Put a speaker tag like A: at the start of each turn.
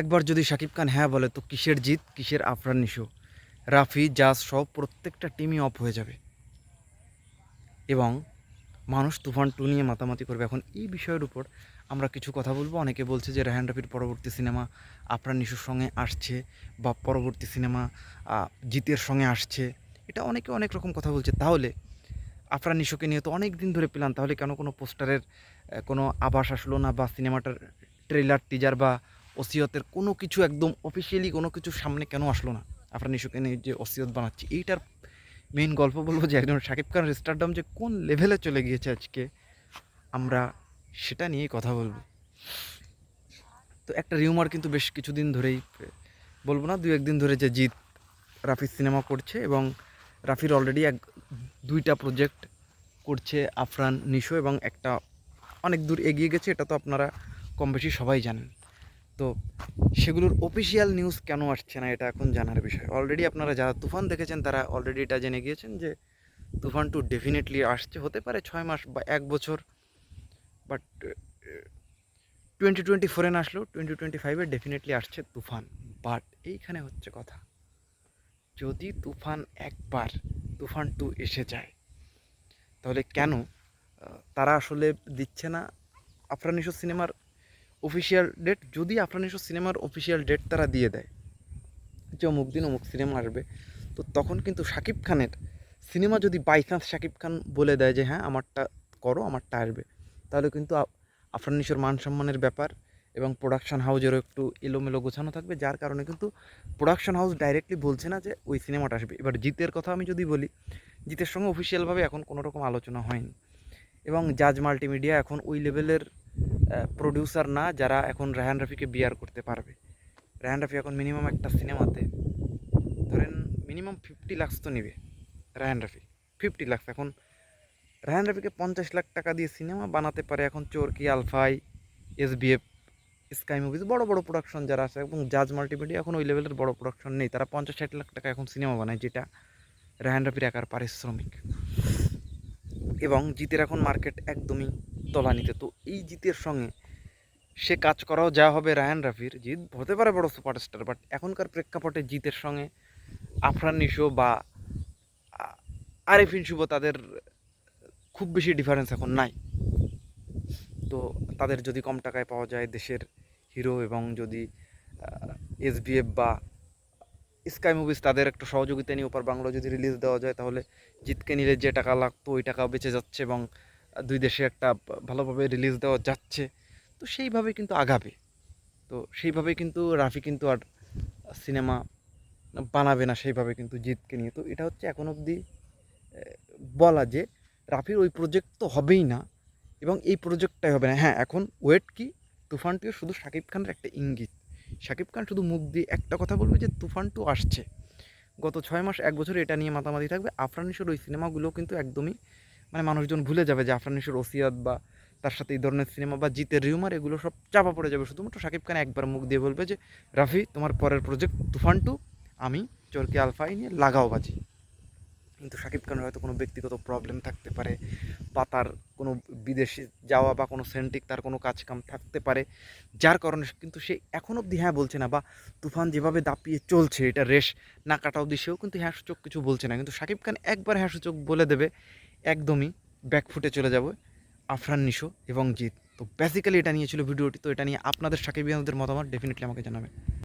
A: একবার যদি শাকিব খান হ্যাঁ বলে, তো কিসের জিত, কিসের আফরান নিশো? রাফি, জাজ সব প্রত্যেকটা টিমই অফ হয়ে যাবে। এবং মানুষ তুফান টু নিয়ে মাতামাতি করবে। এখন এই বিষয়ের উপর আমরা কিছু কথা বলব। অনেকে বলছে যে রেহান রাফির পরবর্তী সিনেমা আফরান নিশোর সঙ্গে আসছে বা পরবর্তী সিনেমা জিতের সঙ্গে আসছে। এটা অনেকে অনেক রকম কথা বলছে। তাহলে আফরান নিশোকে নিয়ে তো অনেক দিন ধরে প্ল্যান তাহলে কেন কোনো পোস্টারের কোনো আভাস আসলো না বা সিনেমাটার ট্রেলার টিজার বা ওসিয়তের কোনো কিছু একদম অফিসিয়ালি কোনো কিছু সামনে কেন আসলো না? আফরান নিশোকে নিয়ে যে ওসিয়ত বানাচ্ছি, এইটার মেইন গল্প বলব যে একজন শাকিব খানের স্টারডাম যে কোন লেভেলে চলে গিয়েছে আজকে, আমরা সেটা নিয়েই কথা বলব। তো একটা রিউমার কিন্তু বেশ কিছুদিন ধরেই, বলব না দু একদিন ধরে যে জিৎ রাফির সিনেমা করছে এবং রাফির অলরেডি এক, দুইটা প্রজেক্ট করছে আফরান, নিশো এবং একটা অনেক দূর এগিয়ে গেছে, এটা তো আপনারা কম বেশি সবাই জানেন। তো সেগুলোর অফিসিয়াল নিউজ কেন আসছে না এটা এখন জানার বিষয়। অলরেডি আপনারা যারা তুফান দেখেছেন, তারা অলরেডি এটা জেনে গিয়েছেন যে তুফান টু ডেফিনেটলি আসছে, হতে পারে ছয় মাস বা এক বছর বাট টোয়েন্টি টোয়েন্টি ফোরে না আসলেও টোয়েন্টি টোয়েন্টি ফাইভে ডেফিনেটলি আসছে তুফান বাট এইখানে হচ্ছে কথা। যদি তুফান একবার, তুফান টু এসে যায়, তাহলে কেন তারা আসলে দিচ্ছে না আফরানিশো সিনেমার অফিসিয়াল ডেট যদি আফরানিশো সিনেমার অফিসিয়াল ডেট তারা দিয়ে দেয়, যে অমুক দিন অমুক সিনেমা আসবে, তো তখন কিন্তু শাকিব খানের সিনেমা যদি বাই চান্স শাকিব খান বলে দেয় যে হ্যাঁ আমারটা করো, আমারটা আসবে, তাহলে কিন্তু আ- আফরানিশোর মান সম্মানের ব্যাপার এবং প্রোডাকশন হাউজেরও একটু এলোমেলো গোছানো থাকবে, যার কারণে কিন্তু প্রোডাকশন হাউস ডাইরেক্টলি বলছে না যে, ওই সিনেমাটা আসবে। এবার জিতের কথা আমি যদি বলি, জিতের সঙ্গে অফিসিয়ালভাবে এখন কোনো রকম আলোচনা হয়নি এবং জাজ মাল্টিমিডিয়া এখন ওই লেভেলের প্রডিউসার না, যারা এখন রায়হান রাফিকে বিয়ার করতে পারবে। রায়হান রাফি এখন মিনিমাম একটা সিনেমাতে, ধরেন মিনিমাম ফিফটি লাক্স তো নেবে রায়হান রাফি ফিফটি লাক্স এখন রায়হান রাফিকে পঞ্চাশ লাখ টাকা দিয়ে সিনেমা বানাতে পারে এখন চোরকি, আলফাই এস এসবিএফ স্কাই মুভিজ বড় বড় প্রোডাকশন যারা আছে, এবং জাজ মাল্টিমিডিয়া এখন ওই লেভেলের বড় প্রোডাকশন নেই। তারা পঞ্চাশ ষাট লাখ টাকা এখন সিনেমা বানায়, যেটা রায়হান রাফির একার পারিশ্রমিক। এবং জিতের এখন মার্কেট একদমই তলানিতে তো এই জিতের সঙ্গে সে কাজ করাও যা হবে রায়ান রাফির। জিত হতে পারে বড় সুপারস্টার, বাট এখনকার প্রেক্ষাপটে জিতের সঙ্গে আফরান নিশো বা আরিফিন শুভ তাদের খুব বেশি ডিফারেন্স এখন নাই। তো তাদের যদি কম টাকায় পাওয়া যায় দেশের হিরো এবং যদি এসবিএফ বা স্কাই মুভিজ তাদের একটু সহযোগিতা নিয়ে ওপার বাংলা যদি রিলিজ দেওয়া যায়, তাহলে জিতকে নিলে যে টাকা লাগতো ওই টাকা বেঁচে যাচ্ছে এবং দুই দেশে একটা ভালোভাবে রিলিজ দেওয়া যাচ্ছে। তো সেইভাবে কিন্তু আগাবে। তো সেইভাবে কিন্তু রাফি কিন্তু আর সিনেমা বানাবে না সেইভাবে কিন্তু জিতকে নিয়ে। তো এটা হচ্ছে এখন অবধি বলা যে রাফির ওই প্রজেক্ট তো হবেই না এবং এই প্রজেক্টটাই হবে না। হ্যাঁ এখন ওয়েট কি? তুফানটিও শুধু শাকিব খানের একটা ইঙ্গিত। শাকিব খান শুধু মুখ দিয়ে একটা কথা বলবে যে তুফান টু আসছে। গত ছয় মাস, এক বছর এটা নিয়ে মাতামাতি থাকবে। আফরানিসের ওই সিনেমাগুলো কিন্তু একদমই মানে মানুষজন ভুলে যাবে যে আফরানিসের ওসিয়াত বা তার সাথে এই ধরনের সিনেমা বা জিতের রিউমার, এগুলো সব চাপা পড়ে যাবে। শুধুমাত্র শাকিব খান একবার মুখ দিয়ে বলবে যে, রাফি, তোমার পরের প্রজেক্ট তুফান টু, আমি চরকি আলফাই নিয়ে লাগাও বাজি। কিন্তু শাকিব খানের হয়তো কোনো ব্যক্তিগত প্রবলেম থাকতে পারে বা তার কোনো বিদেশে যাওয়া বা কোনো সেন্টিক তার কোনো কাজ কাম থাকতে পারে, যার কারণে কিন্তু সে এখন অবধি হ্যাঁ বলছে না বা তুফান যেভাবে দাপিয়ে চলছে, এটা রেশ না কাটা অবধি সেও কিন্তু হ্যাঁ সূচক কিছু বলছে না। কিন্তু শাকিব খান একবার হ্যাঁ সূচক বলে দেবে একদমই ব্যাকফুটে চলে যাবে, আফরান, নিশো এবং জিত তো বেসিক্যালি এটা নিয়ে ছিল ভিডিওটি তো এটা নিয়ে আপনাদের সাকিবিয়ানদের মতামত ডেফিনেটলি আমাকে জানাবেন।